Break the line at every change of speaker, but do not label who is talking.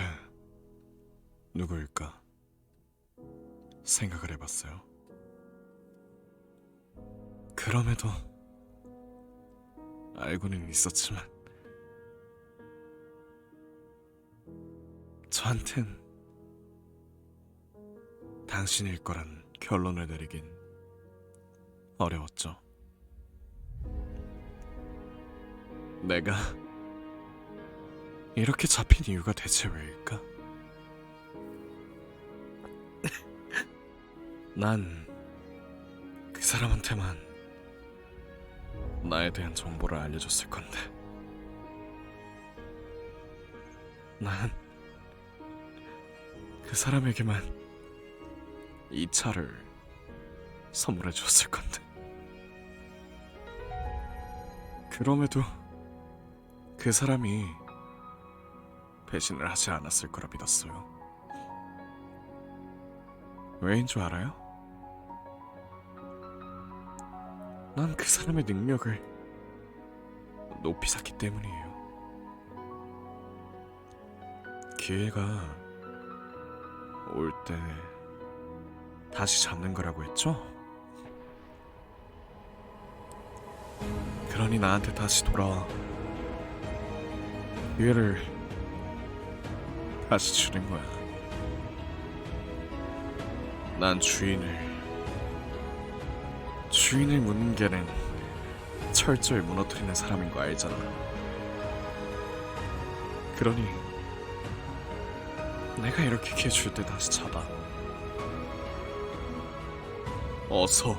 대체 누구일까 생각을 해봤어요. 그럼에도 알고는 있었지만 저한텐 당신일 거란 결론을 내리긴 어려웠죠. 내가 이렇게 잡힌 이유가 대체 왜일까? 난 그 사람한테만 나에 대한 정보를 알려줬을 건데. 난 그 사람에게만 이 차를 선물해 줬을 건데. 그럼에도 그 사람이 배신을 하지 않았을 거라 믿었어요. 왜인 줄 알아요? 난 그 사람의 능력을 높이 샀기 때문이에요. 기회가 올 때 다시 잡는 거라고 했죠? 그러니 나한테 다시 돌아와. 기회를 다시 주는 거야. 난 주인을 주인을 묻는 게는 철저히 무너뜨리는 사람인 거 알잖아. 그러니 내가 이렇게 기회 줄 때 다시 잡아. 어서